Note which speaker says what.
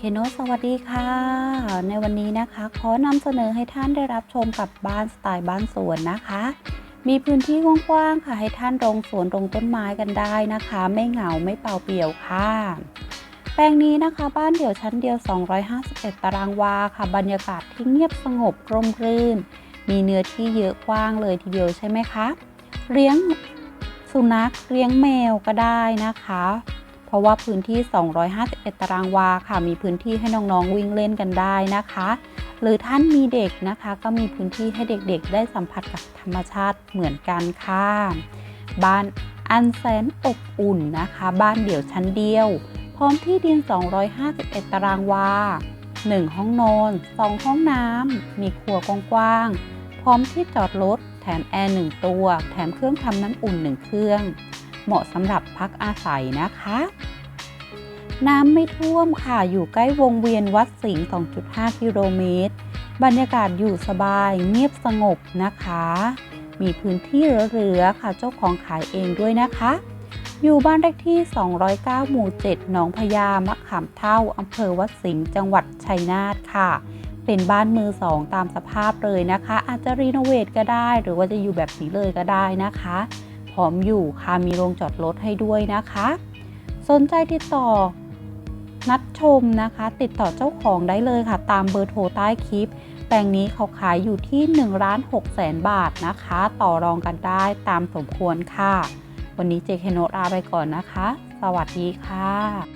Speaker 1: เคโนสวัสดีค่ะ ในวันนี้นะคะขอนำเสนอให้ท่านได้รับชมกับบ้านสไตล์บ้านสวนนะคะ มีพื้นที่กว้างๆค่ะ ให้ท่านรงสวนรงต้นไม้กันได้นะคะ ไม่เหงาไม่เปล่าเปลี่ยวค่ะ แปลงนี้นะคะบ้านเดี่ยวชั้นเดียว 251 ตารางวาค่ะ บรรยากาศที่เงียบสงบร่มรื่น มีเนื้อที่เยอะกว้างเลยทีเดียวใช่ไหมคะเลี้ยงสุนัขเลี้ยงแมวก็ได้นะคะ เพราะว่าพื้นที่ 251 ตารางวาค่ะ มีพื้นที่ให้น้องๆวิ่งเล่นกันได้นะคะ หรือท่านมีเด็กนะคะ ก็มีพื้นที่ให้เด็กๆ ได้สัมผัสกับธรรมชาติเหมือนกันค่ะ บ้านอันแสนอบอุ่นนะคะ บ้านเดี่ยวชั้นเดียว พร้อมที่ดิน 251 ตารางวา 1 ห้องนอน 2 ห้องน้ำ มีครัวกว้างๆ พร้อมที่จอดรถ แถมแอร์ 1 ตัว แถมเครื่องทำน้ำอุ่น 1 เครื่อง เหมาะสำหรับพักอาศัยนะคะ น้ำไม่ท่วมค่ะอยู่ใกล้วงเวียนวัดสิงห์ 2.5 กิโลเมตร บรรยากาศอยู่สบายเงียบสงบนะคะ มีพื้นที่เหลือๆค่ะเจ้าของขายเองด้วยนะคะ อยู่บ้านเลขที่ 209 หมู่ 7 หนองพญามะขามเท่าอำเภอวัดสิงห์ จังหวัดชัยนาทค่ะเป็นบ้านมือสองตามสภาพเลยนะคะ อาจจะรีโนเวทก็ได้ หรือว่าจะอยู่แบบนี้เลยก็ได้นะคะ อมอยู่ค่ะมีโรงจอดรถให้ด้วยนะคะ สนใจติดต่อนัดชมนะคะ ติดต่อเจ้าของได้เลยค่ะ ตามเบอร์โทรใต้คลิป แปลงนี้เขาขายอยู่ที่1ล้าน6แสนบาทนะคะ ต่อรองกันได้ตามสมควรค่ะ วันนี้เจเคโนตลาไปก่อนนะคะ สวัสดีค่ะ